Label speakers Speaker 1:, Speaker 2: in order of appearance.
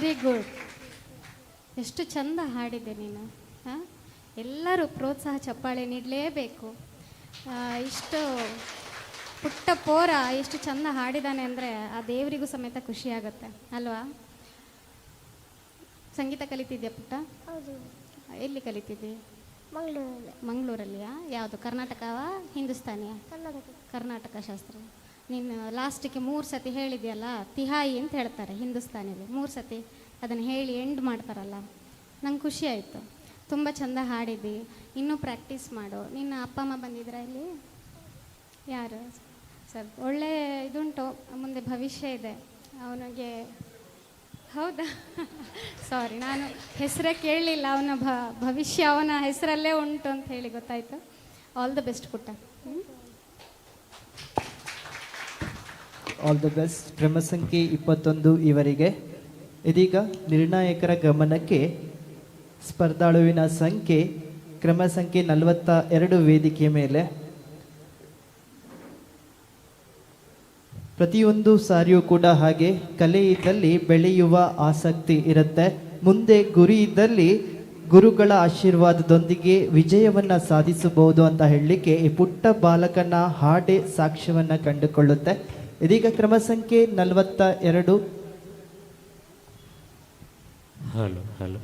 Speaker 1: Very good ಎಷ್ಟು ಚಂದ ಹಾಡಿದೆ ನೀನು ಹಾಂ? ಎಲ್ಲರೂ ಪ್ರೋತ್ಸಾಹ ಚಪ್ಪಾಳೆ ನೀಡಲೇಬೇಕು. ಇಷ್ಟು ಪುಟ್ಟ ಪೋರ ಎಷ್ಟು ಚಂದ ಹಾಡಿದಾನೆ ಅಂದರೆ ಆ ದೇವರಿಗೂ ಸಮೇತ ಖುಷಿಯಾಗುತ್ತೆ ಅಲ್ವಾ? ಸಂಗೀತ ಕಲಿತಿದ್ಯಾ ಪುಟ್ಟ?
Speaker 2: ಹೌದು.
Speaker 1: ಎಲ್ಲಿ ಕಲಿತಿದ್ದಿ?
Speaker 2: ಮಂಗಳೂರಲ್ಲಿ.
Speaker 1: ಮಂಗಳೂರಲ್ಲಿಯಾ? ಯಾವುದು ಕರ್ನಾಟಕವಾ ಹಿಂದೂಸ್ತಾನಿಯಾ?
Speaker 2: ಕರ್ನಾಟಕ.
Speaker 1: ಕರ್ನಾಟಕ ಶಾಸ್ತ್ರ. ನೀನು ಲಾಸ್ಟಿಗೆ ಮೂರು ಸತಿ ಹೇಳಿದೆಯಲ್ಲ, ತಿಹಾಯಿ ಅಂತ ಹೇಳ್ತಾರೆ ಹಿಂದೂಸ್ತಾನಿಲಿ ಮೂರು ಸತಿ ಅದನ್ನು ಹೇಳಿ ಎಂಡ್ ಮಾಡ್ತಾರಲ್ಲ. ನಂಗೆ ಖುಷಿ ಆಯಿತು. ತುಂಬ ಚಂದ ಹಾಡಿದ್ದಿ. ಇನ್ನೂ ಪ್ರಾಕ್ಟೀಸ್ ಮಾಡು. ನಿನ್ನ ಅಪ್ಪ, ಅಮ್ಮ ಬಂದಿದ್ರಾ ಇಲ್ಲಿ? ಯಾರು? ಸರ್, ಒಳ್ಳೆ ಇದುಂಟು. ಮುಂದೆ ಭವಿಷ್ಯ ಇದೆ. ಅವನಿಗೆ, ಹೌದಾ? ಸಾರಿ ನಾನು ಹೆಸರೇ ಕೇಳಲಿಲ್ಲ. ಅವನ ಭವಿಷ್ಯ ಅವನ ಹೆಸರಲ್ಲೇ ಉಂಟು ಅಂತ ಹೇಳಿ ಗೊತ್ತಾಯಿತು. ಆಲ್ ದ ಬೆಸ್ಟ್ ಪುಟ್ಟ. ಹ್ಮ್?
Speaker 3: ಆಲ್ ದ ಬೆಸ್ಟ್ ಕ್ರಮ ಸಂಖ್ಯೆ ಇಪ್ಪತ್ತೊಂದು ಇವರಿಗೆ. ಇದೀಗ ನಿರ್ಣಾಯಕರ ಗಮನಕ್ಕೆ ಸ್ಪರ್ಧಾಳುವಿನ ಸಂಖ್ಯೆ ಕ್ರಮ ಸಂಖ್ಯೆ ನಲವತ್ತ ಎರಡು ವೇದಿಕೆ ಮೇಲೆ. ಪ್ರತಿಯೊಂದು ಸಾರಿಯೂ ಕೂಡ ಹಾಗೆ ಕಲೆ ಇದ್ದಲ್ಲಿ ಬೆಳೆಯುವ ಆಸಕ್ತಿ ಇರುತ್ತೆ. ಮುಂದೆ ಗುರಿ ಇದ್ದಲ್ಲಿ ಗುರುಗಳ ಆಶೀರ್ವಾದದೊಂದಿಗೆ ವಿಜಯವನ್ನು ಸಾಧಿಸಬಹುದು ಅಂತ ಹೇಳಲಿಕ್ಕೆ ಈ ಪುಟ್ಟ ಬಾಲಕನ ಹಾಡೆ ಸಾಕ್ಷ್ಯವನ್ನು ಕಂಡುಕೊಳ್ಳುತ್ತೆ. ಇದೀಗ ಕ್ರಮ ಸಂಖ್ಯೆ ನಲವತ್ತ ಎರಡು.
Speaker 4: Hello hello